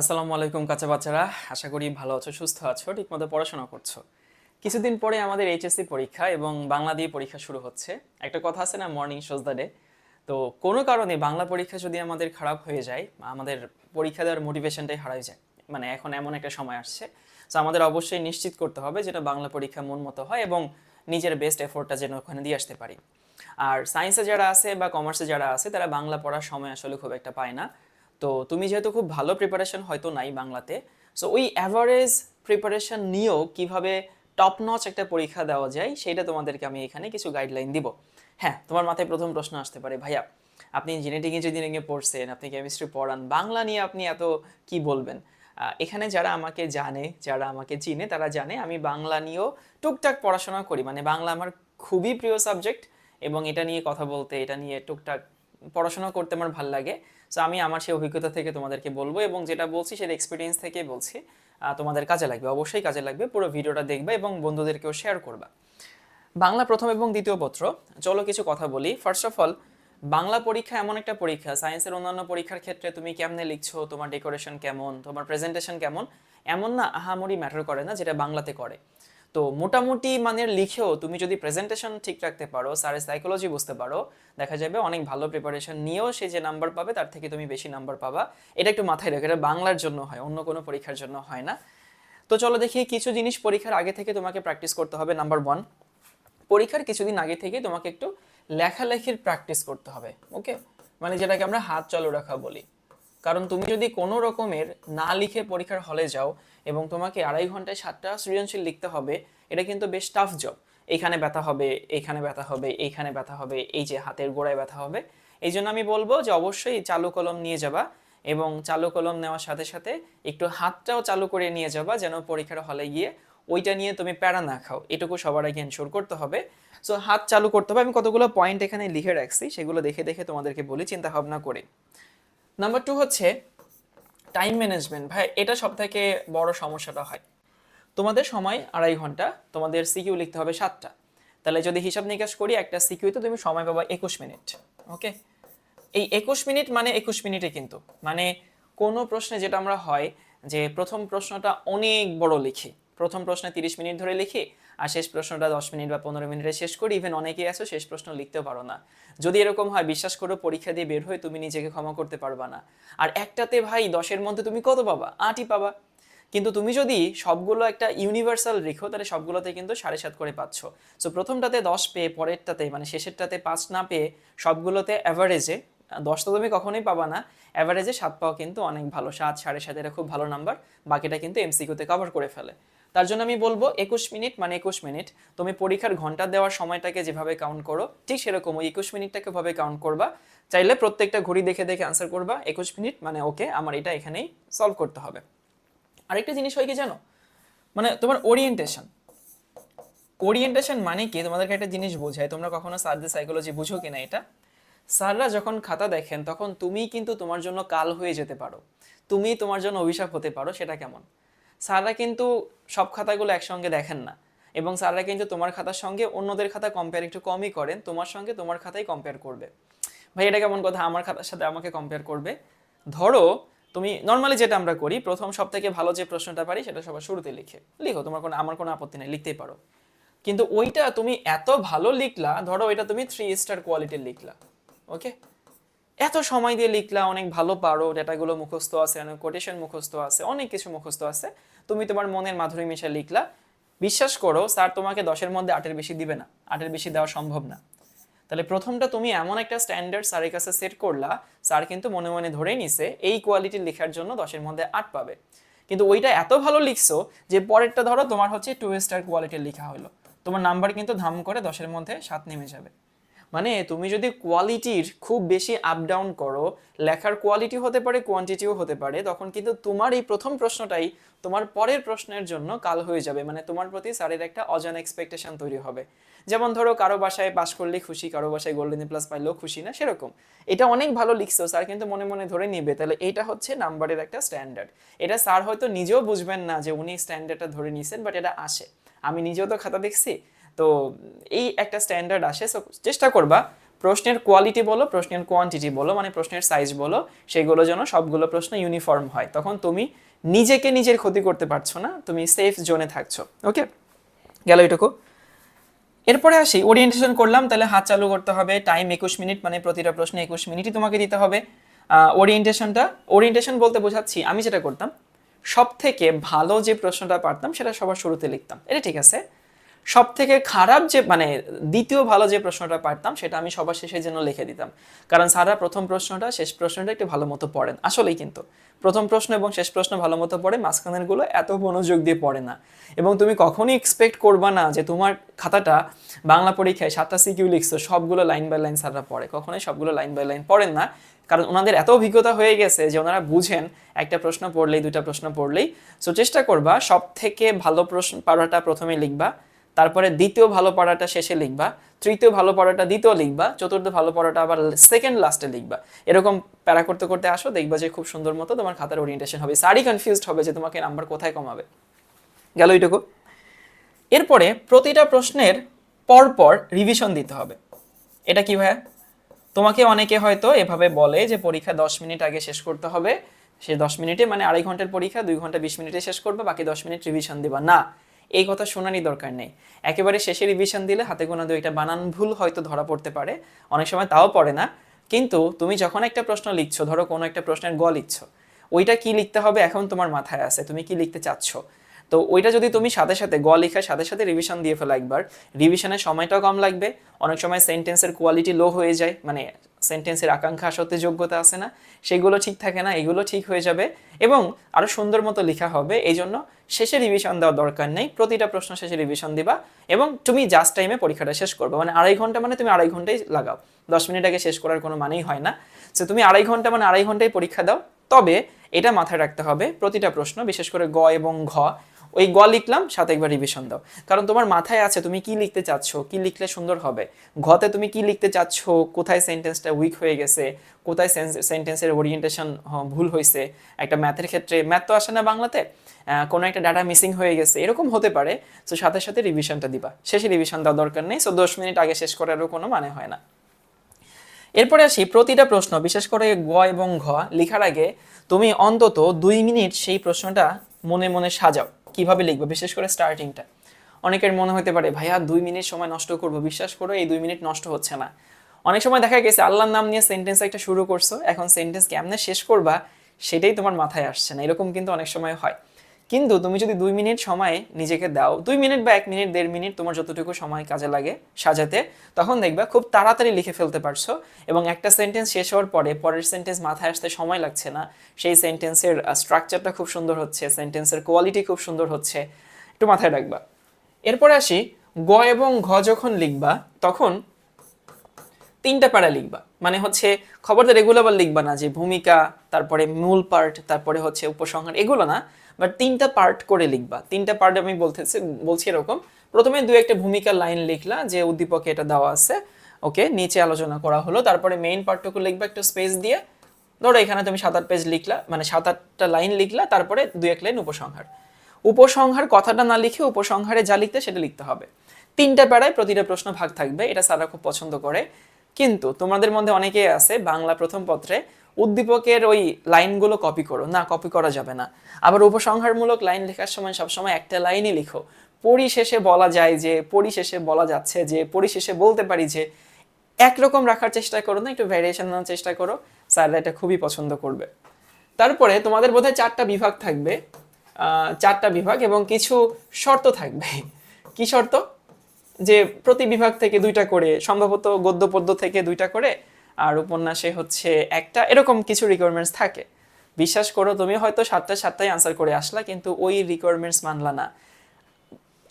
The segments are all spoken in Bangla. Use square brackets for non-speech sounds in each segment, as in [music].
আসসালামু আলাইকুম, কাঁচা বাচ্চারা। আশা করি ভালো আছো, সুস্থ আছো, ঠিকমতো পড়াশোনা করছ। কিছুদিন পরে আমাদের এইচএসসি পরীক্ষা এবং বাংলা দিয়ে পরীক্ষা শুরু হচ্ছে। একটা কথা আছে না মর্নিং শোজ দ্য ডে তো কোনো কারণে বাংলা পরীক্ষা যদি আমাদের খারাপ হয়ে যায়, আমাদের পরীক্ষা দেওয়ার মোটিভেশনটাই হারাই যায়। মানে এখন এমন একটা সময় আসছে। তো আমাদের অবশ্যই নিশ্চিত করতে হবে যেটা বাংলা পরীক্ষা মন মতো হয় এবং নিজের বেস্ট এফোর্টটা যেন ওখানে দিয়ে আসতে পারি। আর সায়েন্সে যারা আছে বা কমার্সে যারা আছে, তারা বাংলা পড়ার সময় আসলে খুব একটা পায় না। তো তুমি যেহেতু খুব ভালো প্রিপারেশন হয়তো নাই বাংলাতে সো ওই অ্যাভারেজ প্রিপারেশন নিয়েও কীভাবে টপ নচ একটা পরীক্ষা দেওয়া যায় সেটা তোমাদেরকে আমি এখানে কিছু গাইডলাইন দিব। হ্যাঁ তোমার মাথায় প্রথম প্রশ্ন আসতে পারে, ভাইয়া, আপনি জেনেটিক ইঞ্জিনিয়ারিংয়ে পড়ছেন, আপনি কেমিস্ট্রি পড়ান, বাংলা নিয়ে আপনি এত কি বলবেন? এখানে যারা আমাকে জানে, যারা আমাকে চিনে, তারা জানে আমি বাংলা নিয়েও টুকটাক পড়াশোনা করি। মানে বাংলা আমার খুবই প্রিয় সাবজেক্ট এবং এটা নিয়ে কথা বলতে, এটা নিয়ে টুকটাক পড়াশোনা করতে আমার ভালো লাগে। সো আমি আমার সেই অভিজ্ঞতা থেকে তোমাদেরকে বলব এবং যেটা বলছি সেটা এক্সপিরিয়েন্স থেকে বলছি। তোমাদের কাজে লাগবে, অবশ্যই কাজে লাগবে, পুরো ভিডিওটা দেখবে এবং বন্ধুদেরকেও শেয়ার করবা। বাংলা প্রথম এবং দ্বিতীয় পত্র, চলো কিছু কথা বলি। ফার্স্ট অফ অল বাংলা পরীক্ষা এমন একটা পরীক্ষা সায়েন্সের অন্যান্য পরীক্ষার ক্ষেত্রে তুমি কেমনে লিখছো, তোমার ডেকোরেশন কেমন, তোমার প্রেজেন্টেশন কেমন, এমন না আহামরি ম্যাটার করে না যেটা বাংলাতে করে। তো মোটামুটি মানের লিখেও তুমি যদি প্রেজেন্টেশন ঠিক রাখতে পারো, স্যারের সাইকোলজি বুঝতে পারো, দেখা যাবে অনেক ভালো প্রিপারেশন নিয়েও সে যে নাম্বার পাবে তার থেকে তুমি বেশি নাম্বার পাবা। এটা একটু মাথায় রেখে, এটা বাংলার জন্য হয়, অন্য কোনো পরীক্ষার জন্য হয় না। তো চলো দেখি কিছু জিনিস পরীক্ষার আগে থেকে তোমাকে প্র্যাকটিস করতে হবে নাম্বার ওয়ান পরীক্ষার কিছুদিন আগে থেকে তোমাকে একটু লেখালেখির প্র্যাকটিস করতে হবে ওকে মানে যেটাকে আমরা হাত চালু রাখা বলি। কারণ তুমি যদি কোনো রকমের না লিখে পরীক্ষার হলে যাও এবং তোমাকে আড়াই ঘন্টায় সাতটা সৃজনশীল লিখতে হবে, এটা কিন্তু বেশ টাফ জব এইখানে ব্যথা হবে এইখানে ব্যথা হবে, এইখানে ব্যথা হবে, এই যে হাতের গোড়ায় ব্যথা হবে। এই জন্য আমি বলব যে অবশ্যই চালু কলম নিয়ে যাবা এবং চালু কলম নেওয়ার সাথে সাথে একটু হাতটাও চালু করে নিয়ে যাবা যেন পরীক্ষার হলে গিয়ে ওইটা নিয়ে তুমি প্যারা না খাও। এটুকু সবার আগে এনশোর করতে হবে। সো হাত চালু করতে হবে। আমি কতগুলো পয়েন্ট এখানে লিখে রাখছি, সেগুলো দেখে দেখে তোমাদেরকে বলি চিন্তা ভাবনা করে। নাম্বার টু হচ্ছে টাইম ম্যানেজমেন্ট ভাই, এটা সব থেকে বড় সমস্যাটা হয়। তোমাদের সময় আড়াই ঘণ্টা, তোমাদের সিকিউ লিখতে হবে সাতটা। তাহলে যদি হিসাব নিকাশ করি, একটা সিকিউতে তুমি সময় পাবা একুশ মিনিট ওকে এই একুশ মিনিট মানে একুশ মিনিটে কিন্তু মানে কোনো প্রশ্নে যেটা আমরা হয় যে প্রথম প্রশ্নটা অনেক বড় লিখি, প্রথম প্রশ্নে তিরিশ মিনিট ধরে লিখি আর শেষ প্রশ্নটা দশ মিনিট বা পনেরো মিনিটে শেষ করি ইভেন অনেকেই আছো শেষ প্রশ্ন লিখতেও পারো না। যদি এরকম হয়, বিশ্বাস করো, পরীক্ষা দিয়ে বের হয়ে তুমি নিজেকে ক্ষমা করতে পারবা না। আর একটাতে ভাই, দশের মধ্যে তুমি কত পাবা? আটই পাবা। কিন্তু তুমি যদি সবগুলো একটা ইউনিভার্সাল রেখো, তাহলে সবগুলোতে কিন্তু সাড়ে সাত করে পাচ্ছ। সো প্রথমটাতে দশ পেয়ে, পরেরটাতে মানে শেষেরটাতে পাঁচ না পেয়ে সবগুলোতে অ্যাভারেজে দশ তো তুমি কখনোই পাবা না অ্যাভারেজে সাত পাওয়া কিন্তু অনেক ভালো। সাত, সাড়ে সাত এটা খুব ভালো নাম্বার বাকিটা কিন্তু এমসিকিউতে কভার করে ফেলে। তার জন্য আমি বলব একুশ মিনিট মানে একুশ মিনিট। তুমি পরীক্ষার ঘণ্টা দেওয়ার সময়টাকে যেভাবে কাউন্ট করো, ঠিক সেরকম ওই একুশ মিনিটটাকে ভাবে কাউন্ট করবা। চাইলে প্রত্যেকটা ঘড়ি দেখে দেখে আনসার করবা, একুশ মিনিট মানে ওকে আমার এটা এখানেই সলভ করতে হবে। আরেকটা জিনিস হয় কি জানো? মানে তোমার ওরিয়েন্টেশন ওরিয়েন্টেশন মানে কি? তোমাদেরকে একটা জিনিস বোঝায় তোমরা কখনো স্যারদের সাইকোলজি বুঝো কিনা এটা? স্যাররা যখন খাতা দেখেন, তখন তুমি কিন্তু তোমার জন্য কাল হয়ে যেতে পারো। তুমি তোমার জন্য অভিশাপ হতে পারো, সেটা কেমন? স্যাররা কিন্তু সব খাতাগুলো একসঙ্গে দেখেন না। এবং স্যাররা কিন্তু তোমার খাতার সঙ্গে অন্যদের খাতা কম্পেয়ার একটু কমই করেন, তোমার সঙ্গে তোমার খাতাই কম্পেয়ার করবে। ভাই, এটা কেমন কথা? আমার খাতার সাথে আমাকে কম্পেয়ার করবে? ধরো, তুমি নর্মালি যেটা আমরা করি, প্রথম সব থেকে ভালো যে প্রশ্নটা পারি, সেটা সবার শুরুতে লিখে। লিখো, তোমার কোনো, আমার কোনো আপত্তি নেই, লিখতেই পারো। কিন্তু ওইটা তুমি এত ভালো লিখলা, ধরো ওইটা তুমি থ্রি স্টার কোয়ালিটির লিখলা ওকে এত সময় দিয়ে লিখলা, অনেক ভালো পারো, ডেটাগুলো মুখস্থ আছে, অনেক কোটেশন মুখস্থ আছে, অনেক কিছু মুখস্থ আছে, তুমি তোমার মনের মাধুরী মিশা লিখলা। বিশ্বাস করো স্যার তোমাকে দশের মধ্যে আটের বেশি দিবে না, আটের বেশি দেওয়া সম্ভব না। তাহলে প্রথমটা তুমি এমন একটা স্ট্যান্ডার্ড স্যারের কাছে সেট করলা স্যার কিন্তু মনে মনে ধরেই নিছে, এই কোয়ালিটি লেখার জন্য দশের মধ্যে আট পাবে। কিন্তু ওইটা এত ভালো লিখছো যে পরেরটা ধরো তোমার হচ্ছে টু স্টার কোয়ালিটির লেখা হলো। তোমার নাম্বার কিন্তু ধাম করে দশের মধ্যে সাত নেমে যাবে। মানে তুমি যদি কোয়ালিটির খুব বেশি আপ ডাউন করো, লেখার কোয়ালিটি হতে পারে কোয়ান্টিটিও হতে পারে, তখন কিন্তু তোমার এই প্রথম প্রশ্নটাই তোমার পরের প্রশ্নের জন্য কাল হয়ে যাবে মানে তোমার প্রতি স্যারের একটা অজানা এক্সপেকটেশন তৈরি হবে। যেমন ধরো, কারও বাসায় পাশ করলে খুশি, কারও বাসায় গোল্ডেন প্লাস পাইলেও খুশি না, সেরকম। এটা অনেক ভালো লিখছো, স্যার কিন্তু মনে মনে ধরে নিবে, তাহলে এটা হচ্ছে নাম্বারের একটা স্ট্যান্ডার্ড এটা স্যার হয়তো নিজেও বুঝবেন না যে উনি স্ট্যান্ডার্ডটা ধরে নিয়েছেন বাট এটা আসে। আমি নিজেও তো খাতা দেখছি তো এই একটা স্ট্যান্ডার্ড আসে সো চেষ্টা করবা প্রশ্নের কোয়ালিটি বলো, প্রশ্নের কোয়ান্টিটি বলো মানে প্রশ্নের সাইজ বলো, সেগুলো যেন সবগুলো প্রশ্ন ইউনিফর্ম হয়। তখন তুমি নিজেকে নিজের ক্ষতি করতে পারছ না, তুমি সেফ জোনে থাকছো। ওকে গেল এটুকু। এরপরে আসি ওরিয়েন্টেশন করলাম, তাহলে হাত চালু করতে হবে টাইম একুশ মিনিট মানে প্রতিটা প্রশ্নে একুশ মিনিটই তোমাকে দিতে হবে। ওরিয়েন্টেশনটা ওরিয়েন্টেশন বলতে বোঝাচ্ছি, আমি যেটা করতাম সব থেকে ভালো যে প্রশ্নটা পারতাম, সেটা সবার শুরুতে লিখতাম। এটা ঠিক আছে? সব থেকে খারাপ যে মানে দ্বিতীয় ভালো যে প্রশ্নটা পারতাম, সেটা আমি সবার শেষে যেন লিখে দিতাম। কারণ সারা প্রথম প্রশ্নটা, শেষ প্রশ্নটা একটু ভালো মতো পড়েন। আসলেই কিন্তু। প্রথম প্রশ্ন এবং শেষ প্রশ্ন ভালো মতো পড়ে মাঝখানেরগুলো এত মনোযোগ দিয়ে পড়ে না। এবং তুমি কখনোই এক্সপেক্ট করবা না যে, তোমার খাতাটা বাংলা পরীক্ষায় সাতটা সিকিউ লিখছো, সবগুলো লাইন বাই লাইন স্যাররা পড়ে। কখনোই সবগুলো লাইন বাই লাইন পড়েন না। কারণ ওনাদের এত অভিজ্ঞতা হয়ে গেছে যে, ওনারা বুঝেন, একটা প্রশ্ন পড়লেই দুটা প্রশ্ন পড়লেই। সো চেষ্টা করবা সব থেকে ভালো প্রশ্ন পাড়াটা প্রথমে লিখবা। তারপরে দ্বিতীয় ভালো পড়াটা শেষে লিখবা, তৃতীয় ভালো পড়াটা দ্বিতীয় লিখবা, চতুর্থ ভালো পড়াটা আবার সেকেন্ড লাস্টে লিখবা। এরকম প্যারা করতে করতে আসো, দেখবা যে খুব সুন্দর মতো তোমার খাতার ওরিয়েন্টেশন হবে। সারি কনফিউজড হবে যে তোমাকে নাম্বার কোথায় কমাবে। গেল এইটুকু। এরপরে প্রতিটা প্রশ্নের পরপর রিভিশন দিতে হবে। এটা কি ভাইয়া? তোমাকে অনেকে হয়তো এভাবে বলে যে পরীক্ষা দশ মিনিট আগে শেষ করতে হবে। সে দশ মিনিটে মানে আড়াই ঘণ্টার পরীক্ষা, দুই ঘণ্টা বিশ মিনিটে শেষ করবে, বাকি দশ মিনিট রিভিশন দিবা। না এই কথা শোনারই দরকার নেই। একেবারে শেষে রিভিশন দিলে হাতে গোনা দুইটা বানান ভুল হয়তো ধরা পড়তে পারে। অনেক সময় তাও পড়ে না। কিন্তু তুমি যখন একটা প্রশ্ন লিখছো, ধরো কোনো একটা প্রশ্নের গ লিখছো, ওইটা কি লিখতে হবে এখন তোমার মাথায় আছে? তুমি কি লিখতে চাচ্ছ? তো ওইটা যদি তুমি সাথে সাথে গ লেখার সাথে সাথে রিভিশন দিয়ে ফেলো একবার। রিভিশনের সময়টাও কম লাগবে। অনেক সময় সেন্টেন্সের কোয়ালিটি লো হয়ে যায়। মানে সেন্টেন্সের আকাঙ্ক্ষা সত্যি যোগ্যতা আছে না। সেগুলো ঠিক থাকে না, এগুলো ঠিক হয়ে যাবে। এবং আরও সুন্দর মতো লেখা হবে। এই জন্য শেষে রিভিশন দেওয়ার দরকার নেই। প্রতিটা প্রশ্ন শেষে রিভিশন দিবা এবং তুমি জাস্ট টাইমে পরীক্ষাটা শেষ করবে। মানে আড়াই ঘণ্টা মানে তুমি আড়াই ঘন্টাই লাগাও। দশ মিনিট আগে শেষ করার কোনো মানেই হয় না। সো তুমি আড়াই ঘণ্টা মানে আড়াই ঘন্টায় পরীক্ষা দাও। তবে এটা মাথায় রাখতে হবে প্রতিটা প্রশ্ন, বিশেষ করে গ এবং ঘ। ওই গ লিখলাম, সাথে একবার রিভিশন দাও। কারণ তোমার মাথায় আছে, তুমি কি লিখতে চাচ্ছ, কি লিখলে সুন্দর হবে? ঘতে তুমি কি লিখতে চাচ্ছ, কোথায় সেন্টেন্সটা উইক হয়ে গেছে, কোথায় সেন্টেন্সের ওরিয়েন্টেশন ভুল হয়েছে একটা ম্যাথের ক্ষেত্রে ম্যাথ তো আসে না বাংলাতে কোনো একটা ডাটা মিসিং হয়ে গেছে, এরকম হতে পারে। তো সাথে সাথে রিভিশনটা দিবা। শেষে রিভিশন দেওয়ার দরকার নেই সো দশ মিনিট আগে শেষ করারও কোনো মানে হয় না। এরপরে আসি, প্রতিটা প্রশ্ন, বিশেষ করে গ এবং ঘ লেখার আগে তুমি অন্তত দুই মিনিট সেই প্রশ্নটা মনে মনে সাজাও। কীভাবে লিখব, বিশেষ করে স্টার্টিংটা অনেকের মনে হতে পারে, ভাইয়া, দুই মিনিট সময় নষ্ট করব, বিশ্বাস করো, এই দুই মিনিট নষ্ট হচ্ছে না। অনেক সময় দেখা গেছে, আল্লাহর নাম নিয়ে সেন্টেন্স একটা শুরু করছ, এখন সেন্টেন্স কেমনে শেষ করবা, সেটাই তোমার মাথায় আসছে না। এরকম কিন্তু অনেক সময় হয়। কিন্তু তুমি যদি দুই মিনিট সময় নিজেকে দাও, দুই মিনিট বা এক মিনিট, দেড় মিনিট তোমার যতটুকু সময় কাজে লাগে সাজাতে, তখন দেখবা খুব তাড়াতাড়ি লিখে ফেলতে পারছ এবং একটা সেন্টেন্স শেষ হওয়ার পরে পরের সেন্টেন্স মাথায় আসতে সময় লাগছে না। সেই সেন্টেন্সের স্ট্রাকচারটা খুব সুন্দর হচ্ছে সেন্টেন্সের কোয়ালিটি খুব সুন্দর হচ্ছে। একটু মাথায় রাখবা। এরপরে আসি, গ এবং ঘ যখন লিখবা, তখন তিনটা প্যারা লিখবা। মানে হচ্ছে খবরটা আবার লিখবা না যে ভূমিকা, তারপরে মূল পার্ট তারপরে হচ্ছে উপসংহার, এগুলো না। বাট তিনটা পার্ট করে লিখবা। তিনটা পার্ট আমি বলতেছি, বলছি এরকম। প্রথমে দু একটা ভূমিকা লাইন লিখলা, যে উদ্দীপকে এটা দেওয়া আছে। ওকে, নিচে আলোচনা করা হলো। তারপরে মেইন পার্টটুকু লিখবা, একটু স্পেস দিয়ে। ধরো এখানে তুমি সাত আট পেজ লিখলা মানে সাত আটটা লাইন লিখলা, তারপরে দু এক লাইন উপসংহার। উপসংহার কথাটা না লিখে উপসংহারে যা লিখতে সেটা লিখতে হবে। তিনটা প্যারায় প্রতিটা প্রশ্ন ভাগ থাকবে, এটা স্যাররা খুব পছন্দ করে। কিন্তু তোমাদের মধ্যে অনেকেই আছে, বাংলা প্রথম পত্রে উদ্দীপকের ওই লাইনগুলো কপি করো। না কপি করা যাবে না। আবার উপসংহারমূলক লাইন লেখার সময় সবসময় একটা লাইনই লিখো। পরিশেষে বলা যায় যে, পরিশেষে বলা যাচ্ছে যে, পরিশেষে বলতে পারি যে, একরকম রাখার চেষ্টা করো না, একটু ভ্যারিয়েশন নেওয়ার চেষ্টা করো। স্যাররা এটা খুবই পছন্দ করবে। তারপরে তোমাদের বোধহয় চারটা বিভাগ থাকবে। চারটা বিভাগ এবং কিছু শর্ত থাকবে। কি শর্ত? যে, প্রতি বিভাগ থেকে দুইটা করে, সম্ভবত গদ্য পদ্য থেকে দুইটা করে আর উপন্যাসে হচ্ছে একটা এরকম কিছু রিকোয়ারমেন্টস থাকে। বিশ্বাস করো, তুমি হয়তো সাতটা সাতটাই আনসার করে আসলা, কিন্তু ওই রিকোয়ারমেন্টস মানলা না।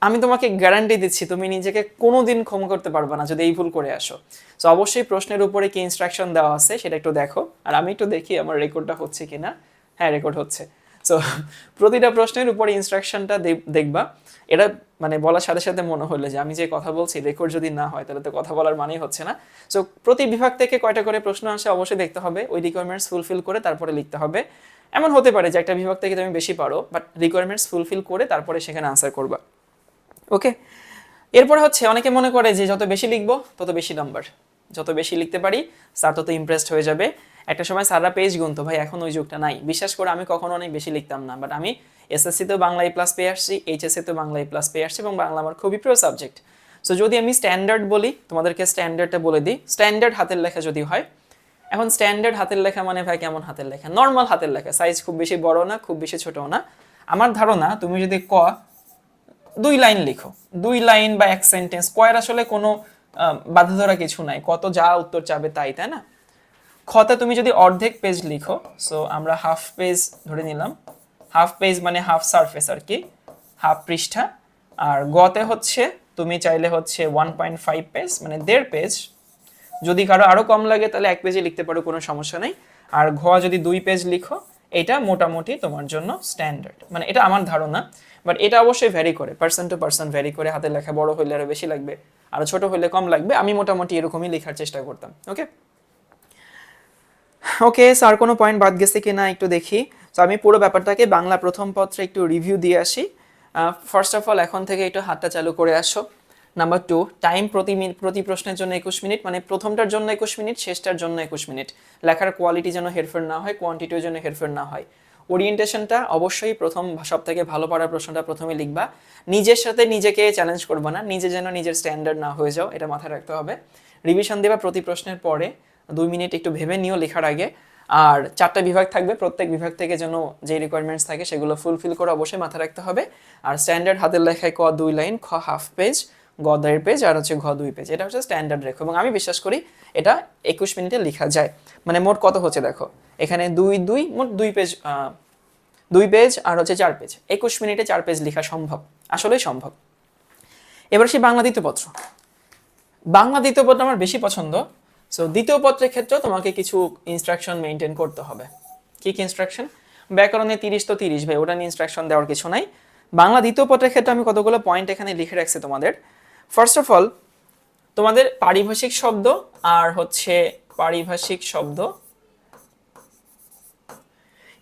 আমি তোমাকে গ্যারান্টি দিচ্ছি, তুমি নিজেকে কোনোদিন ক্ষমা করতে পারবে না যদি এই ভুল করে আসো। তো অবশ্যই প্রশ্নের উপরে কি ইনস্ট্রাকশন দেওয়া আছে সেটা একটু দেখো, আর আমি একটু দেখি আমার রেকর্ডটা হচ্ছে কিনা। হ্যাঁ রেকর্ড হচ্ছে। সো [laughs] প্রতিটা প্রশ্নের উপরে ইনস্ট্রাকশনটা দেখবা। এটা মানে বলার সাথে সাথে মনে হলো যে আমি যে কথা বলছি রেকর্ড যদি না হয়, তাহলে তো কথা বলার মানেই হচ্ছে না। সো প্রতি বিভাগ থেকে কয়টা করে প্রশ্ন আসে অবশ্যই দেখতে হবে। ওই রিকোয়ারমেন্টস ফুলফিল করে তারপরে লিখতে হবে। এমন হতে পারে যে একটা বিভাগ থেকে তুমি বেশি পারো বাট রিকোয়ারমেন্টস ফুলফিল করে তারপরে সেখানে আনসার করবা। ওকে এরপর হচ্ছে, অনেকে মনে করে যে যত বেশি লিখব, তত বেশি নাম্বার যত বেশি লিখতে পারি স্যার তত ইমপ্রেসড হয়ে যাবে। একটা সময় সারা পেজ গুনতো, ভাই, এখন ওই যুগটা নাই। বিশ্বাস করে আমি কখনো অনেক বেশি লিখতাম না বাট আমি এসএসসিতেও বাংলা এ প্লাস পেয়ে আসছি এইচএসসিতেও বাংলা এ প্লাস পেয়ে আসছি, এবং বাংলা আমার খুবই প্রিয় সাবজেক্ট সো যদি আমি স্ট্যান্ডার্ড বলি, তোমাদেরকে স্ট্যান্ডার্ডটা বলে দিই। স্ট্যান্ডার্ড হাতের লেখা যদি হয়, এখন স্ট্যান্ডার্ড হাতের লেখা মানে ভাই, কেমন হাতের লেখা? নর্মাল হাতের লেখা সাইজ খুব বেশি বড় না, খুব বেশি ছোটও না। আমার ধারণা, তুমি যদি ক, দুই লাইন লিখো। দুই লাইন বা এক সেন্টেন্স কয়ের আসলে কোনো বাধা ধরা কিছু নাই। কত যা উত্তর চাবে তাই তাই না? খতে তুমি যদি অর্ধেক পেজ লিখো সো আমরা হাফ পেজ ধরে নিলাম। হাফ পেজ মানে হাফ সারফেস আর কি হাফ পৃষ্ঠা। আর গতে হচ্ছে, তুমি চাইলে হচ্ছে ওয়ান পয়েন্ট ফাইভ পেজ মানে দেড় পেজ যদি কারও আরও কম লাগে, তাহলে এক পেজে লিখতে পারো, কোনো সমস্যা নেই। আর ঘ যদি দুই পেজ লিখো, এটা মোটামুটি তোমার জন্য স্ট্যান্ডার্ড মানে এটা আমার ধারণা বাট এটা অবশ্যই ভ্যারি করে। পার্সন টু পার্সন ভ্যারি করে, হাতের লেখা বড় হইলে আরও বেশি লাগবে, আর ছোট হইলে কম লাগবে। আমি মোটামুটি এরকমই লেখার চেষ্টা করতাম ওকে ওকে স্যার কোনো পয়েন্ট বাদ গেছে কি না একটু দেখি। তো আমি পুরো ব্যাপারটাকে বাংলা প্রথম পত্রে একটু রিভিউ দিয়ে আসি। ফার্স্ট অফ অল এখন থেকে একটু হাতটা চালু করে আসো। নাম্বার টু টাইম প্রতি প্রতি প্রশ্নের জন্য একুশ মিনিট মানে প্রথমটার জন্য একুশ মিনিট, শেষটার জন্য একুশ মিনিট। লেখার কোয়ালিটি যেন হেরফের না হয় কোয়ান্টিটিও যেন হেরফের না হয়। ওরিয়েন্টেশনটা অবশ্যই প্রথম সব থেকে ভালো পারার প্রশ্নটা প্রথমে লিখবা। নিজের সাথে নিজেকে চ্যালেঞ্জ করবা না, নিজে যেন নিজের স্ট্যান্ডার্ড না হয়ে যাও, এটা মাথায় রাখতে হবে। রিভিশন দেবা প্রতি প্রশ্নের পরে। দুই মিনিট একটু ভেবে নিও লেখার আগে। আর চারটা বিভাগ থাকবে, প্রত্যেক বিভাগ থেকে যেন যে রিকোয়ারমেন্টস থাকে সেগুলো ফুলফিল করে অবশ্যই মাথায় রাখতে হবে। আর স্ট্যান্ডার্ড হাতের লেখায় ক দুই লাইন খ হাফ পেজ গ দেড় পেজ আর হচ্ছে ঘ দুই পেজ এটা হচ্ছে স্ট্যান্ডার্ড রেখো এবং আমি বিশ্বাস করি এটা একুশ মিনিটে লেখা যায়। মানে মোট কত হচ্ছে দেখো? এখানে দুই দুই, মোট দুই পেজ দুই পেজ আর হচ্ছে চার পেজ একুশ মিনিটে চার পেজ লেখা সম্ভব। আসলেই সম্ভব। এবার সেই বাংলা দ্বিতীয় পত্র। বাংলা দ্বিতীয় পত্র আমার বেশি পছন্দ। সো দ্বিতীয় পত্রের ক্ষেত্রে তোমাকে কিছু ইনস্ট্রাকশন মেনটেন করতে হবে। কি কি ইনস্ট্রাকশন ব্যাকরণে তিরিশ তো তিরিশ ভাই, ওটা নিয়ে ইনস্ট্রাকশন দেওয়ার কিছু নাই। বাংলা দ্বিতীয় পত্রের ক্ষেত্রে আমি কতগুলো পয়েন্ট এখানে লিখে রাখছি তোমাদের? ফার্স্ট অফ অল তোমাদের পারিভাষিক শব্দ আর হচ্ছে পারিভাষিক শব্দ।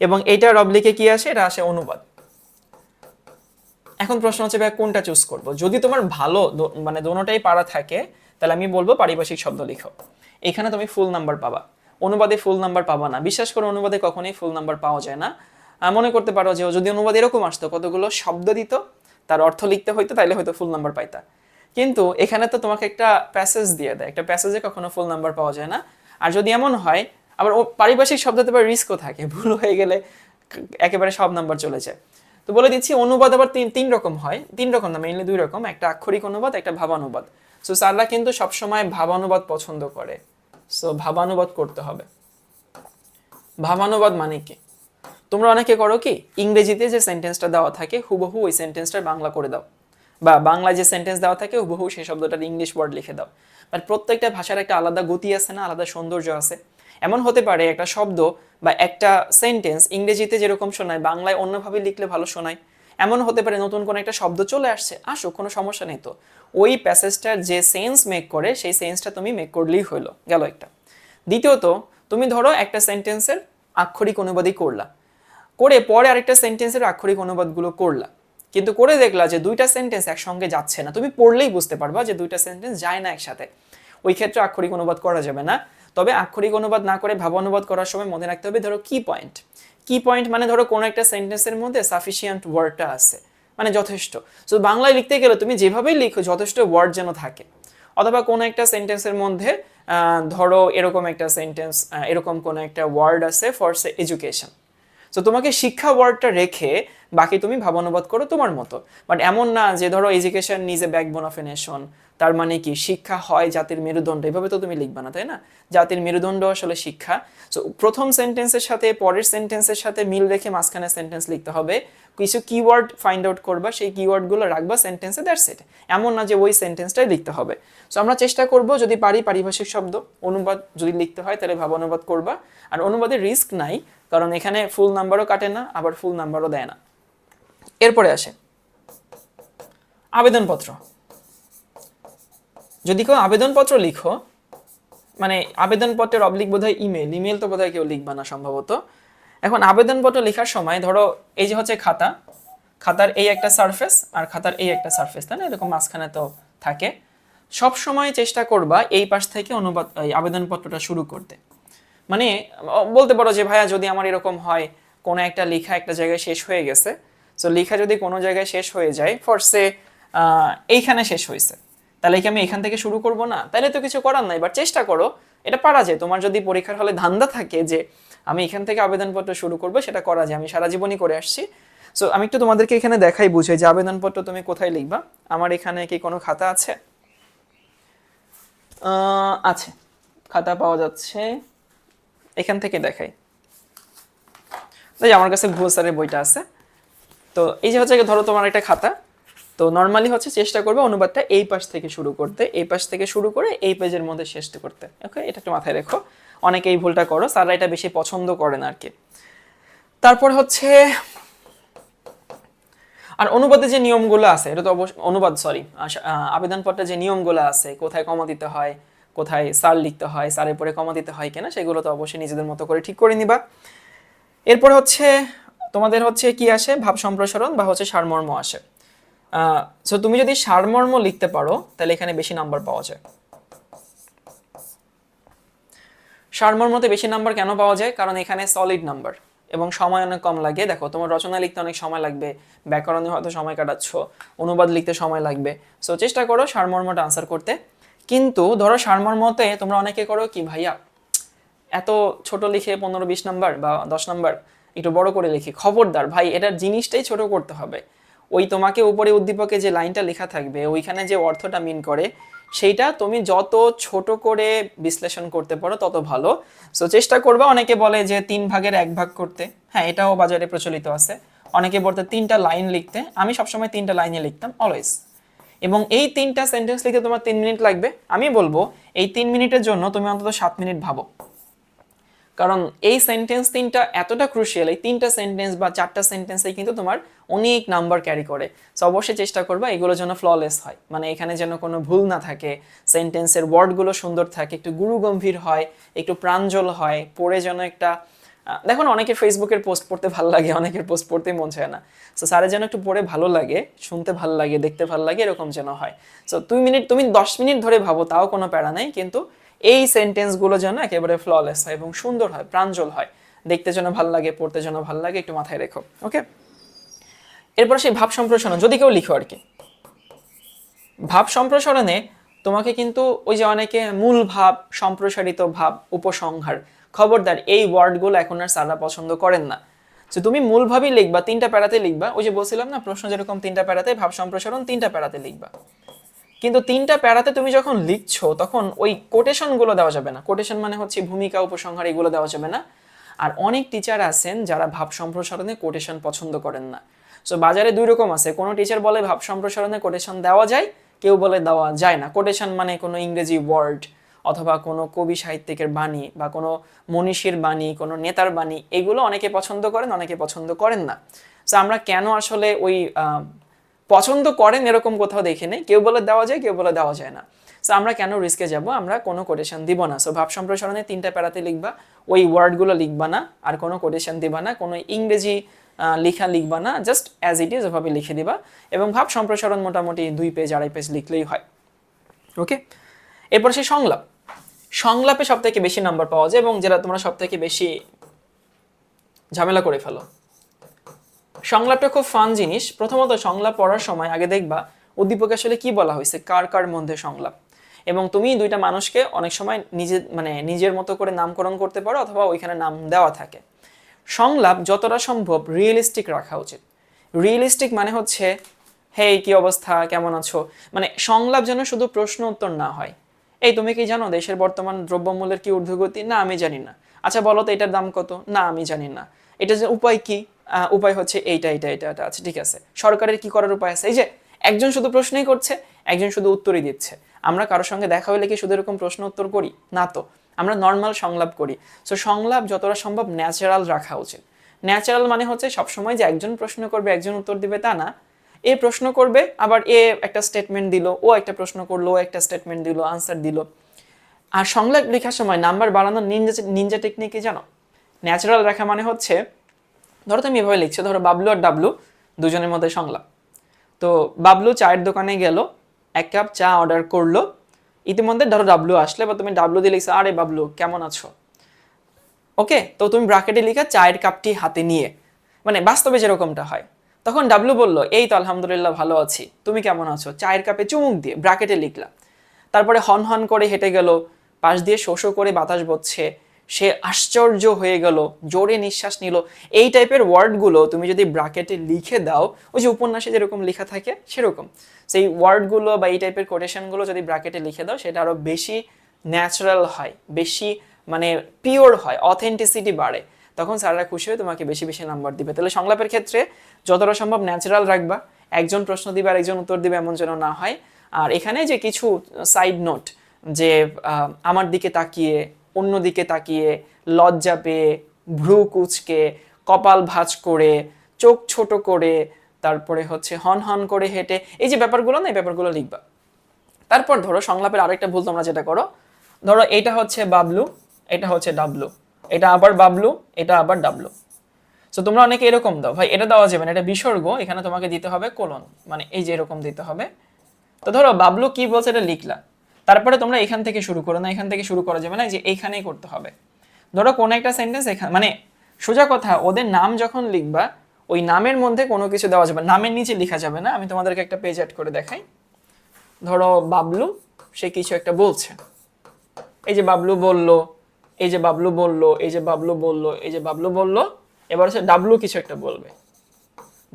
এবং এইটার অবলিকে কি আসে? এটা আসে অনুবাদ। এখন প্রশ্ন হচ্ছে, ভাই, কোনটা চুজ করব? যদি তোমার ভালো মানে দোনোটাই পারা থাকে, তাহলে আমি বলব পারিভাষিক শব্দ লিখো। এখানে তুমি ফুল নাম্বার পাবা। অনুবাদে ফুল নাম্বার পাবা না। বিশ্বাস করো, অনুবাদে কখনোই ফুল নাম্বার পাওয়া যায় না। মনে করতে পারো যে, যদি অনুবাদ এরকম আসতো, কতগুলো শব্দ দিত, তার অর্থ লিখতে হইতো, তাইলে হয়তো ফুল নাম্বার পাইতা। কিন্তু এখানে তো তোমাকে একটা প্যাসেজ দিয়ে দেয়। একটা প্যাসেজে কখনো ফুল নাম্বার পাওয়া যায় না। আর যদি এমন হয়, আবার পারিভাষিক শব্দতে আবার রিস্কও থাকে। [laughs] ভুল হয়ে গেলে একেবারে সব নাম্বার চলে যায়। তো বলে দিচ্ছি, অনুবাদ আবার তিন তিন রকম হয়। তিন রকম না মেইনলি দুই রকম। একটা আক্ষরিক অনুবাদ, একটা ভাবানুবাদ। সো স্যাররা কিন্তু সবসময় ভাবানুবাদ পছন্দ করে। সো ভাবানুবাদ করতে হবে। ভাবানুবাদ মানে কি? তোমরা অনেকে করো কি, ইংরেজিতে যে সেন্টেন্সটা দেওয়া থাকে, হুবহু ওই সেন্টেন্সটার বাংলা করে দাও। বা বাংলায় যে সেন্টেন্স দেওয়া থাকে, হুবহু সেই শব্দটার ইংলিশ ওয়ার্ড লিখে দাও। বাট প্রত্যেকটা ভাষার একটা আলাদা গতি আছে না, আলাদা সৌন্দর্য আছে। এমন হতে পারে একটা শব্দ বা একটা সেন্টেন্স ইংরেজিতে যেরকম শোনায়, বাংলায় অন্যভাবে লিখলে ভালো শোনায়। এমন হতে পারে নতুন কোনো একটা শব্দ চলে আসছে আসো কোনো সমস্যা নেই তো। ওই প্যাসেজটার যে সেন্স মেক করে, সেই সেন্সটা তুমি মেক করলেই হইল গেল একটা। দ্বিতীয়ত, তুমি ধরো একটা সেন্টেন্সের আক্ষরিক অনুবাদই করলা। করে পরে আরেকটা সেন্টেন্সের আক্ষরিক অনুবাদগুলো করলা। কিন্তু করে দেখলা যে দুইটা সেন্টেন্স একসঙ্গে যাচ্ছে না। তুমি পড়লেই বুঝতে পারবা যে দুইটা সেন্টেন্স যায় না একসাথে। ওই ক্ষেত্রে আক্ষরিক অনুবাদ করা যাবে না। তবে আক্ষরিক অনুবাদ না করে ভাব অনুবাদ করার সময় মনে রাখতে হবে ধরো কি পয়েন্ট কি পয়েন্ট মানে ধরো কোনো একটা সেন্টেন্সের মধ্যে সাফিসিয়েন্ট ওয়ার্ডটা আছে। মানে যথেষ্ট। সো বাংলায় লিখতে গেলে তুমি যেভাবেই লিখো, যথেষ্ট ওয়ার্ড যেন থাকে। অথবা কোনো একটা সেন্টেন্সের মধ্যে ধরো এরকম একটা সেন্টেন্স এরকম কোনো একটা ওয়ার্ড আছে ফর সে এডুকেশন তো তোমাকে শিক্ষা ওয়ার্ডটা রেখে বাকি তুমি ভাবানুবাদ করো তোমার মতো। বাট এমন না যে ধরো এডুকেশন নিজ ব্যাকবোন অফ এ নেশন তার মানে কি? শিক্ষা হয় জাতির মেরুদণ্ড। এভাবে তো তুমি লিখবে না, তাই না? জাতির মেরুদণ্ড আসলে শিক্ষা। সো প্রথম সেন্টেন্সের সাথে, পরের সেন্টেন্সের সাথে মিল রেখে মাঝখানে সেন্টেন্স লিখতে হবে। কিছু কিওয়ার্ড ফাইন্ড আউট করবা, সেই কিওয়ার্ডগুলো রাখবা সেন্টেন্সে দ্যাটস ইট এমন না যে ওই সেন্টেন্সটাই লিখতে হবে। সো আমরা চেষ্টা করব যদি পারি পারিভাষিক শব্দ, অনুবাদ যদি লিখতে হয় তাহলে ভাব অনুবাদ করবা। আর অনুবাদের রিস্ক নাই কারণ এখানে ফুল নাম্বারও কাটে না, আবার ফুল নাম্বারও দেয় না। এরপরে আসে, আবেদনপত্র। যদি কেউ আবেদনপত্র লিখো মানে আবেদনপত্রের অবলিক বোধ হয় ইমেল ইমেল তো বোধহয় কেউ লিখবা না সম্ভবত। এখন আবেদনপত্র লেখার সময় ধরো এই যে হচ্ছে খাতা, খাতার এই একটা সারফেস আর খাতার এই একটা সারফেস তাই না? এরকম মাঝখানে তো থাকে। সব সময় চেষ্টা করবা এই পাশ থেকে অনুবাদ আবেদনপত্রটা শুরু করতে। মানে বলতে পারো যে, ভাইয়া, যদি আমার এরকম হয়, কোনো একটা লেখা একটা জায়গায় শেষ হয়ে গেছে। সো লেখা যদি কোনো জায়গায় শেষ হয়ে যায় ফরসে এইখানে শেষ হয়েছে। তাহলে কি আমি এখান থেকে শুরু করব না? তাহলে তো কিছু করার নাই। বাট চেষ্টা করো, এটা পারা যায়। তোমার যদি পরীক্ষার হলে ধান্দা থাকে যে, আমি এখান থেকে আবেদনপত্র শুরু করব, সেটা করা যায়। আমি সারা জীবনই করে আসছি। সো আমি একটু তোমাদেরকে এখানে দেখাই বুঝে যে, আবেদনপত্র তুমি কোথায় লিখবা? আমার এখানে কি কোনো খাতা আছে? আছে। খাতা পাওয়া যাচ্ছে। এখান থেকে দেখাই। আমার কাছে ভুয়ো স্যারের বইটা আছে। তো এই যে হচ্ছে ধরো তোমার একটা খাতা। তো নর্মালি হচ্ছে চেষ্টা করবে অনুবাদটা এই পাশ থেকে শুরু করতে, এই পাশ থেকে শুরু করে এই পেজের মধ্যে শেষ করতে। ওকে এটা একটু মাথায় রেখো। অনেকে এই ভুলটা করো, স্যাররা এটা বেশি পছন্দ করে না আর কি। তারপর হচ্ছে, আর অনুবাদে যে নিয়মগুলো আছে, এটা তো অবশ্য অনুবাদ সরি আবেদনপত্রে যে নিয়মগুলো আছে, কোথায় কমা দিতে হয় কোথায় সার লিখতে হয়, সারের পরে কমা দিতে হয় কিনা, সেগুলো তো অবশ্যই নিজেদের মতো করে ঠিক করে নিবা। এরপর হচ্ছে, তোমাদের হচ্ছে কি আসে? ভাব সম্প্রসারণ বা হচ্ছে সারমর্ম আসে। সো তুমি যদি সারমর্ম লিখতে পারো, তাহলে এখানে বেশি নাম্বার পাওয়া যায়। সারমর্মতে বেশি নাম্বার কেন পাওয়া যায়? কারণ এখানে সলিড নাম্বার এবং সময় অনেক কম লাগে। দেখো, তোমার রচনা লিখতে অনেক সময় লাগবে, ব্যাকরণে হয়তো সময় কাটাচ্ছ, অনুবাদ লিখতে সময় লাগবে। সো চেষ্টা করো সারমর্মটা আনসার করতে। কিন্তু ধরো সারমর্মতে তোমরা অনেকে করো কি, ভাইয়া, এত ছোট লিখে পনেরো বিশ নাম্বার বা দশ নাম্বার একটু বড় করে লিখি। খবরদার, ভাই, এটার জিনিসটাই ছোট করতে হবে। ওই তোমাকে উপরে উদ্দীপকে যে লাইনটা লেখা থাকবে, ওইখানে যে অর্থটা মিন করে, সেইটা তুমি যত ছোট করে বিশ্লেষণ করতে পারো, তত ভালো। সো চেষ্টা করবে, অনেকে বলে যে তিন ভাগের এক ভাগ করতে। হ্যাঁ এটাও বাজারে প্রচলিত আছে। অনেকে বলতে তিনটা লাইন লিখতে। আমি সবসময় তিনটা লাইনে লিখতাম অলওয়েজ এবং এই তিনটা সেন্টেন্স লিখতে তোমার তিন মিনিট লাগবে। আমি বলব, এই তিন মিনিটের জন্য তুমি অন্তত সাত মিনিট ভাবো। কারণ এই সেন্টেন্স তিনটা এতটা ক্রুশিয়াল এই তিনটা সেন্টেন্স বা চারটা সেন্টেন্সে কিন্তু তোমার অনেক নাম্বার ক্যারি করে। সো অবশ্যই চেষ্টা করবা, এগুলো যেন ফ্ললেস হয়। মানে এখানে যেন কোনো ভুল না থাকে সেন্টেন্সের ওয়ার্ডগুলো সুন্দর থাকে, একটু গুরু গম্ভীর হয়, একটু প্রাঞ্জল হয়, পড়ে যেন একটা আহ, দেখো না অনেকে ফেসবুকের পোস্ট পড়তে ভালো লাগে অনেকের পোস্ট পড়তে মন চায় না। সো স্যারের যেন একটু পড়ে ভালো লাগে শুনতে ভালো লাগে দেখতে ভালো লাগে এরকম যেন হয়। সো দুই মিনিট তুমি দশ মিনিট ধরে ভাবো তাও কোনো প্যারা নেই কিন্তু এই সেন্টেন্সগুলো যেন একেবারে ফ্ললেস হয় এবং সুন্দর হয় প্রাঞ্জল হয়। দেখতে যেন ভালো লাগে পড়তে যেন ভালো লাগে একটু মাথায় রেখো ওকে এরপর সেই ভাব সম্প্রসারণ যদি কেউ লিখো আর কি। ভাব সম্প্রসারণে তোমাকে কিন্তু ওই যে অনেকে মূল ভাব সম্প্রসারিত ভাব উপসংহার খবরদার, এই ওয়ার্ডগুলো এখন আর স্যাররা পছন্দ করেন না। তো তুমি মূল ভাবই লিখবা, তিনটা প্যারাতে লিখবা। ওই যে বলছিলাম না, প্রশ্ন যেরকম তিনটা প্যারাতে, ভাব সম্প্রসারণ তিনটা প্যারাতে লিখবা। কিন্তু তিনটা প্যারাতে তুমি যখন লিখছো, তখন ওই কোটেশনগুলো দেওয়া যাবে না। কোটেশন মানে হচ্ছে ভূমিকা, উপসংহার, এগুলো দেওয়া যাবে না। আর অনেক টিচার আছেন যারা ভাব সম্প্রসারণে কোটেশন পছন্দ করেন না। সো বাজারে দুই রকম আছে। কোনো টিচার বলে ভাব সম্প্রসারণে কোটেশন দেওয়া যায়, কেউ বলে দেওয়া যায় না। কোটেশন মানে কোনো ইংরেজি ওয়ার্ড অথবা কোনো কবি সাহিত্যিকের বাণী বা কোনো মনীষীর বাণী, কোনো নেতার বাণী, এগুলো অনেকে পছন্দ করেন, অনেকে পছন্দ করেন না। সো আমরা কেন আসলে ওই পছন্দ করেন এরকম কোথাও দেখে নেই। কেউ বলে দেওয়া যায়, কেউ বলে দেওয়া যায় না। সো আমরা কেন রিস্কে যাব? আমরা কোনো কোটেশন দিব না। সো ভাব সম্প্রসারণে তিনটা প্যারাতে লিখবা। ওই ওয়ার্ডগুলো লিখবা না, আর কোনো কোটেশন দিবা না, কোনো ইংরেজি লেখা লিখবা না জাস্ট অ্যাজ ইট ইজ ওভাবে লিখে দিবা। এবং ভাব সম্প্রসারণ মোটামুটি দুই পেজ আড়াই পেজ লিখলেই হয়। ওকে এরপর সেই সংলাপ। সংলাপে সব থেকে বেশি নাম্বার পাওয়া যায় এবং যেটা তোমরা সব থেকে বেশি ঝামেলা করে ফেলো। সংলাপটা খুব ফান জিনিস। প্রথমত সংলাপ পড়ার সময় আগে দেখবা উদ্দীপকে আসলে কি বলা হয়েছে, কার কার মধ্যে সংলাপ? এবং তুমি দুইটা মানুষকে অনেক সময় নিজে মানে নিজের মতো করে নামকরণ করতে পারো অথবা ওইখানে নাম দেওয়া থাকে। সংলাপ যতটা সম্ভব রিয়েলিস্টিক রাখা উচিত। রিয়েলিস্টিক মানে হচ্ছে, হেই, কি অবস্থা? কেমন আছো? মানে সংলাপ যেন শুধু প্রশ্ন উত্তর না হয়। এই তুমি কি জানো দেশের বর্তমান দ্রব্যমূল্যের কি ঊর্ধ্বগতি? না, আমি জানি না। আচ্ছা বলো তো, এটার দাম কত? না, আমি জানি না। এটা যে উপায় কি? উপায় হচ্ছে এইটা এইটা এটা এটা আছে ঠিক আছে। সরকারের কি করার উপায় আছে? এই যে, একজন শুধু প্রশ্নই করছে, একজন শুধু উত্তরই দিচ্ছে। আমরা কারোর সঙ্গে দেখা হলে কি শুধু এরকম প্রশ্ন উত্তর করি? না তো। আমরা নর্মাল সংলাপ করি। সো সংলাপ যতটা সম্ভব ন্যাচারাল রাখা উচিত। ন্যাচারাল মানে হচ্ছে সবসময় যে একজন প্রশ্ন করবে, একজন উত্তর দিবে তা না। এ প্রশ্ন করবে, আবার এ একটা স্টেটমেন্ট দিল, ও একটা প্রশ্ন করল, ও একটা স্টেটমেন্ট দিল আনসার দিল। আর সংলাপ লেখার সময় নাম্বার বাড়ানোর নিনজা নিনজা টেকনিক কি জানো? ন্যাচারাল রাখা মানে হচ্ছে, ধরো তুমি এভাবে লিখছো, ধরো বাবলু আর ডাবলু দুজনের মধ্যে সংলাপ। তো বাবলু চায়ের দোকানে গেল, এক কাপ চা অর্ডার করল, ইতিমধ্যে ধরো ডাব্লু আসলে, বা তুমি ডাবলু দিয়ে লিখছো, আরে বাবলু, কেমন আছো? ওকে তো তুমি ব্রাকেটে লিখা চায়ের কাপটি হাতে নিয়ে মানে বাস্তবে যেরকমটা হয় তখন ডাব্লু বলল, এই তো আলহামদুলিল্লাহ ভালো আছি। তুমি কেমন আছো? চায়ের কাপে চুমুক দিয়ে ব্রাকেটে লিখলাম। তারপরে হন হন করে হেঁটে গেল। পাশ দিয়ে শোষো করে বাতাস বচ্ছে। সে আশ্চর্য হয়ে গেল, জোরে নিঃশ্বাস নিল। এই টাইপের ওয়ার্ডগুলো তুমি যদি ব্রাকেটে লিখে দাও, ওই যে উপন্যাসে যেরকম লেখা থাকে, সেরকম। সেই ওয়ার্ডগুলো বা এই টাইপের কোটেশনগুলো যদি ব্রাকেটে লিখে দাও, সেটা আরও বেশি ন্যাচারাল হয়, বেশি মানে পিওর হয় অথেন্টিসিটি বাড়ে। তখন স্যাররা খুশি হয়ে তোমাকে বেশি বেশি নাম্বার দিবে। তাহলে সংলাপের ক্ষেত্রে যতটা সম্ভব ন্যাচারাল রাখবা। একজন প্রশ্ন দিবে আর একজন উত্তর দিবে এমন যেন না হয়। আর এখানে যে কিছু সাইড নোট যে আমার দিকে তাকিয়ে অন্য দিকে তাকিয়ে, লজ্জা পেয়ে, ভ্রু কুচকে, কপাল ভাঁজ করে, চোখ ছোট করে, তারপরে হচ্ছে হন হন করে হেঁটে, এই যে ব্যাপারগুলো না, এই ব্যাপারগুলো লিখবা। তারপর ধরো সংলাপের আরেকটা ভুল তোমরা যেটা করো, ধরো এটা হচ্ছে বাবলু, এটা হচ্ছে ডাবলু। এটা আবার বাবলু, এটা আবার ডাবলু। সো তোমরা অনেকে এরকম দাও। ভাই, এটা দেওয়া যাবে না, এটা বিসর্গ, এখানে তোমাকে দিতে হবে কোলন। মানে এই যে এরকম দিতে হবে। তো ধরো, বাবলু কি বলছে এটা লিখলা। তারপরে তোমরা এখান থেকে শুরু করো, না এখান থেকে শুরু করা যাবে না যে এইখানেই করতে হবে। ধরো, কোনো একটা সেন্টেন্স এখানে মানে সোজা কথা, ওদের নাম যখন লিখবা, ওই নামের মধ্যে কোনো কিছু দেওয়া যাবে নামের নিচে লেখা যাবে না। আমি তোমাদেরকে একটা পেজ অ্যাড করে দেখাই। ধরো, বাবলু, সে কিছু একটা বলছে। এই যে বাবলু বলল এই যে বাবলু বলল, এই যে বাবলু বলল, এই যে বাবলু বলল, এবার হচ্ছে ডাবলু কিছু একটা বলবে।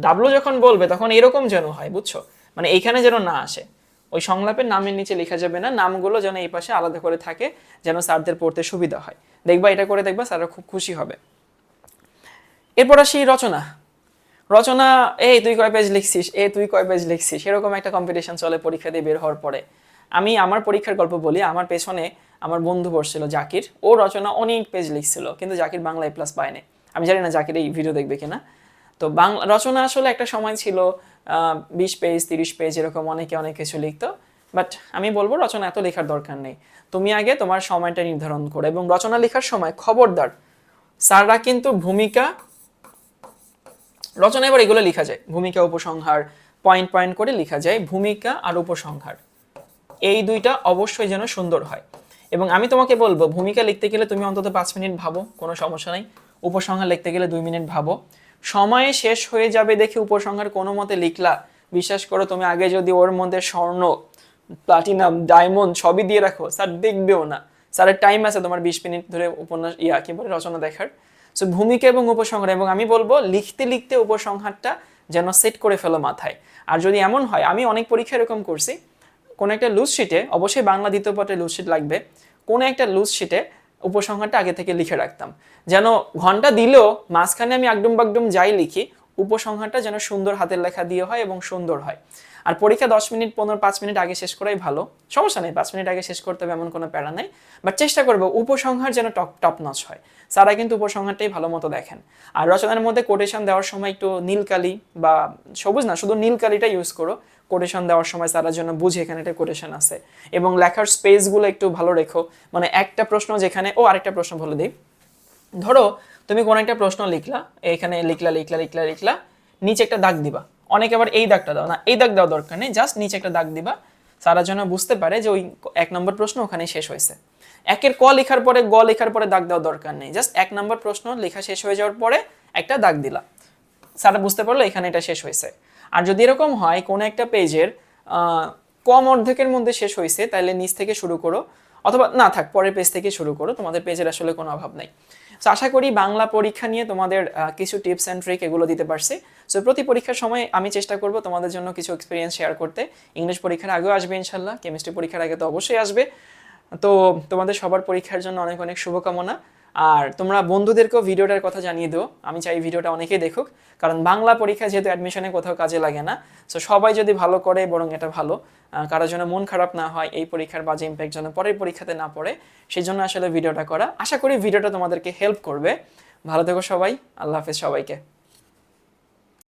ডাবলু যখন বলবে, তখন এরকম যেন হয়, বুঝছ? মানে এইখানে যেন না আসে। ওই সংলাপের নামের নিচে লেখা যাবে না, নামগুলো যেন এই পাশে আলাদা করে থাকে, যেন স্যারদের পড়তে সুবিধা হয়। দেখবা, এটা করে দেখবা, স্যাররা খুব খুশি হবে। এরপর আসি রচনা। রচনা, এই তুই কয় পেজ লিখছিস? এ তুই কয় পেজ লিখছিস? এরকম একটা কম্পিটিশন চলে পরীক্ষা দিয়ে বের হওয়ার পরে। আমি আমার পরীক্ষার গল্প বলি, আমার পেছনে আমার বন্ধু বসছিল জাকির। ও রচনা অনেক পেজ লিখছিল, কিন্তু জাকির বাংলা এ প্লাস পায়নি। আমি জানি না জাকির এই ভিডিও দেখবে কিনা। তো বাংলা রচনা আসলে একটা সময় ছিল বিশ পেজ তিরিশ পেজ এরকম অনেকে অনেক কিছু লিখতো। বাট আমি বলব রচনা এত লেখার দরকার নেই। তুমি আগে তোমার সময়টা নির্ধারণ করো এবং রচনা লেখার সময় খবরদার। স্যাররা কিন্তু ভূমিকা রচনা এবার এগুলো লেখা যায়। ভূমিকা, উপসংহার পয়েন্ট পয়েন্ট করে লেখা যায়। ভূমিকা আর উপসংহার। এই দুইটা অবশ্যই যেন সুন্দর হয়। এবং আমি তোমাকে বলব, ভূমিকা লিখতে গেলে তুমি অন্তত পাঁচ মিনিট ভাবো, কোনো সমস্যা নাই। উপসংহার লিখতে গেলে দুই মিনিট ভাবো। সময়ে শেষ হয়ে যাবে দেখে উপসংহার কোনো মতে লিখলা। বিশ্বাস করো, তুমি আগে যদি ওর মধ্যে স্বর্ণ প্লাটিনাম ডায়মন্ড সবই দিয়ে রাখো, স্যার দেখবেও না। স্যারের টাইম আছে তোমার বিশ মিনিট ধরে উপন্যাস, ইয়া কি বলে রচনা দেখার। সো ভূমিকা এবং উপসংহার, এবং আমি বলব, লিখতে লিখতে উপসংহারটা যেন সেট করে ফেলো মাথায়। আর যদি এমন হয়, আমি অনেক পরীক্ষা এরকম করছি কোনো একটা লুজ শিটে অবশ্যই বাংলা দ্বিতীয় পত্রে লুজ শিট লাগবে, কোনো একটা লুজ শিটে উপসংহারটা আগে থেকে লিখে রাখতাম। যেন ঘণ্টা দিলেও মাঝখানে আমি আগডুম বাগডুম যাই লিখি, উপসংহারটা যেন সুন্দর হাতের লেখা দিয়ে হয় এবং সুন্দর হয়। আর পরীক্ষা দশ মিনিট, পনেরো, পাঁচ মিনিট আগে শেষ করাই ভালো। সমস্যা নেই, পাঁচ মিনিট আগে শেষ করতে হবে এমন কোনো প্যারা নেই। বাট চেষ্টা করব উপসংহার যেন টপ টপ নচ হয়। স্যারা কিন্তু উপসংহারটাই ভালো মতো দেখেন। আর রচনার মধ্যে কোটেশন দেওয়ার সময় একটু নীলকালি বা সবুজ না, শুধু নীলকালিটা ইউজ করো। কোটেশন দেওয়ার সময় তারা জন্য বুঝে এখানে একটা কোটেশন আছে। এবং লেখার স্পেসগুলো একটু ভালো রেখো। মানে একটা প্রশ্ন যেখানে, ও আরেকটা প্রশ্ন বলে দিই। ধরো, তুমি কোনো একটা প্রশ্ন লিখলা, এখানে লিখলা লিখলা লিখলা লিখলা, নিচে একটা দাগ দিবা। অনেকে আবার এই দাগটা দাও না, এই দাগ দেওয়া দরকার নেই জাস্ট নিচে একটা দাগ দিবা। সারা যেন বুঝতে পারে যে ওই এক নম্বর প্রশ্ন ওখানে শেষ হয়েছে। একের ক লেখার পরে, গ লেখার পরে দাগ দেওয়ার দরকার নেই। জাস্ট এক নম্বর প্রশ্ন লেখা শেষ হয়ে যাওয়ার পরে একটা দাগ দিলা। স্যারা বুঝতে পারল এখানে এটা শেষ হয়েছে। আর যদি এরকম হয়, কোনো একটা পেজের কম অর্ধেকের মধ্যে শেষ হয়েছে তাহলে নিচ থেকে শুরু করো। অথবা, না থাক, পরের পেজ থেকে শুরু করো, তোমাদের পেজের আসলে কোনো অভাব নাই। সো আশা করি বাংলা পরীক্ষা নিয়ে তোমাদের কিছু টিপস অ্যান্ড ট্রিক এগুলো দিতে পারছি। সো প্রতি পরীক্ষার সময় আমি চেষ্টা করব তোমাদের জন্য কিছু এক্সপিরিয়েন্স শেয়ার করতে। ইংলিশ পরীক্ষার আগেও আসবে ইনশাল্লাহ কেমিস্ট্রি পরীক্ষার আগে তো অবশ্যই আসবে। তো তোমাদের সবার পরীক্ষার জন্য অনেক অনেক শুভকামনা। আর তোমরা বন্ধুদেরকেও ভিডিওটার কথা জানিয়ে দিও। আমি চাই ভিডিওটা অনেকেই দেখুক, কারণ বাংলা পরীক্ষা যেহেতু অ্যাডমিশনে কোথাও কাজে লাগে না সো সবাই যদি ভালো করে বরং এটা ভালো কারও যেন মন খারাপ না হয়, এই পরীক্ষার বাজে ইম্প্যাক্ট যেন পরের পরীক্ষাতে না পড়ে, সেই জন্য আসলে ভিডিওটা করা। আশা করি ভিডিওটা তোমাদেরকে হেল্প করবে। ভালো থেকো সবাই, আল্লাহ হাফেজ সবাইকে।